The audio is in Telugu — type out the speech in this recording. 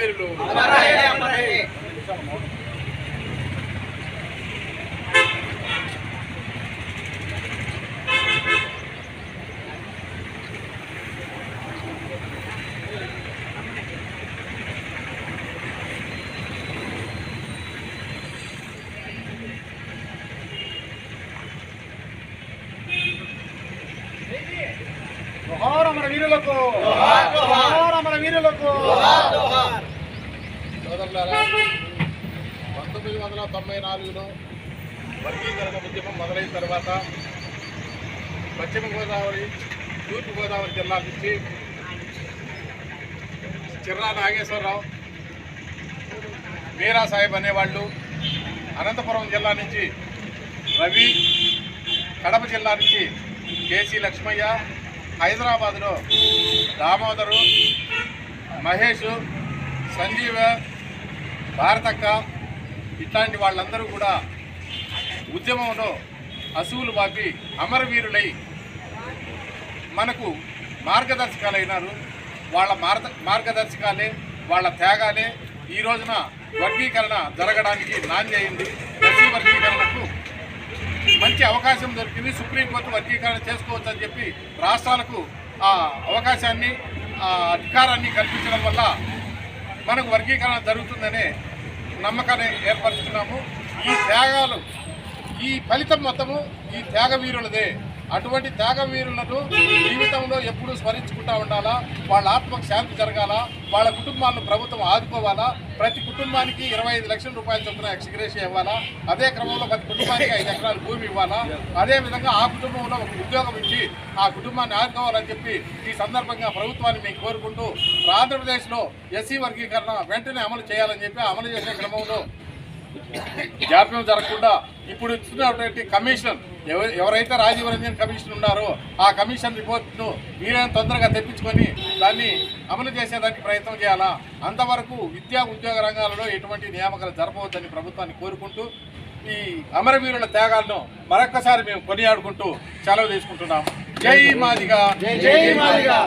फिर लो और हमारे वीर लोग को వీరులకు. సోదరులారా పంతొమ్మిది వందల తొంభై నాలుగులో వర్గీకరణ ఉద్యమం మొదలైన తర్వాత పశ్చిమ గోదావరి తూర్పు గోదావరి జిల్లా నుంచి చిర్రా నాగేశ్వరరావు వీరా సాహెబ్ అనేవాళ్ళు అనంతపురం జిల్లా నుంచి రవి కడప జిల్లా నుంచి కేసీ లక్ష్మయ్య హైదరాబాద్లో దామోదరు మహేష్ సంజీవ భారతక్క ఇట్లాంటి వాళ్ళందరూ కూడా ఉద్యమంలో అసువులు బాపి అమరవీరులై మనకు మార్గదర్శకాలైనారు. వాళ్ళ మార్గ మార్గదర్శకాలే వాళ్ళ త్యాగాలే ఈ రోజున వర్గీకరణ జరగడానికి నాంది అయింది. ఎస్సీ వర్గీకరణకు మంచి అవకాశం దొరికింది. సుప్రీంకోర్టు వర్గీకరణ చేసుకోవచ్చు అని చెప్పి రాష్ట్రాలకు ఆ అవకాశాన్ని అధికారాన్ని కల్పించడం వల్ల మనకు వర్గీకరణ జరుగుతుందనే నమ్మకాన్ని ఏర్పరుస్తున్నాము. ఈ త్యాగాలు ఈ ఫలితం మొత్తము ఈ త్యాగవీరులదే అటువంటి త్యాగవీరులను జీవితంలో ఎప్పుడూ స్మరించుకుంటా ఉండాలా? వాళ్ళ ఆత్మకు శాంతి జరగాల? వాళ్ళ కుటుంబాలను ప్రభుత్వం ఆదుకోవాలా? ప్రతి కుటుంబానికి ఇరవై ఐదు లక్షల రూపాయలు చొప్పున ఎక్స్గ్రేషన్ ఇవ్వాలా? అదే క్రమంలో ప్రతి కుటుంబానికి ఐదు ఎకరాల భూమి ఇవ్వాలా? అదే విధంగా ఆ కుటుంబంలో ఒక ఉద్యోగం ఇచ్చి ఆ కుటుంబాన్ని ఆదుకోవాలని చెప్పి ఈ సందర్భంగా ప్రభుత్వాన్ని మేము కోరుకుంటూ ఆంధ్రప్రదేశ్లో ఎస్సీ వర్గీకరణ వెంటనే అమలు చేయాలని చెప్పి అమలు చేసే క్రమంలో జాప్యం జరగకుండా ఇప్పుడు ఇస్తున్నటువంటి కమిషన్ ఎవ- ఎవరైతే రాజీవ్ రంజన్ కమిషన్ ఉన్నారో ఆ కమిషన్ రిపోర్ట్ను వీలైన తొందరగా తెప్పించుకొని దాన్ని అమలు చేసేదానికి ప్రయత్నం చేయాలా? అంతవరకు విద్యా ఉద్యోగ రంగాలలో ఎటువంటి నియామకాలు జరపవద్దని ప్రభుత్వాన్ని కోరుకుంటూ ఈ అమరవీరుల త్యాగాలను మరొక్కసారి మేము కొనియాడుకుంటూ సెలవు తీసుకుంటున్నాం జై మాదిగా. జై మాదిగా.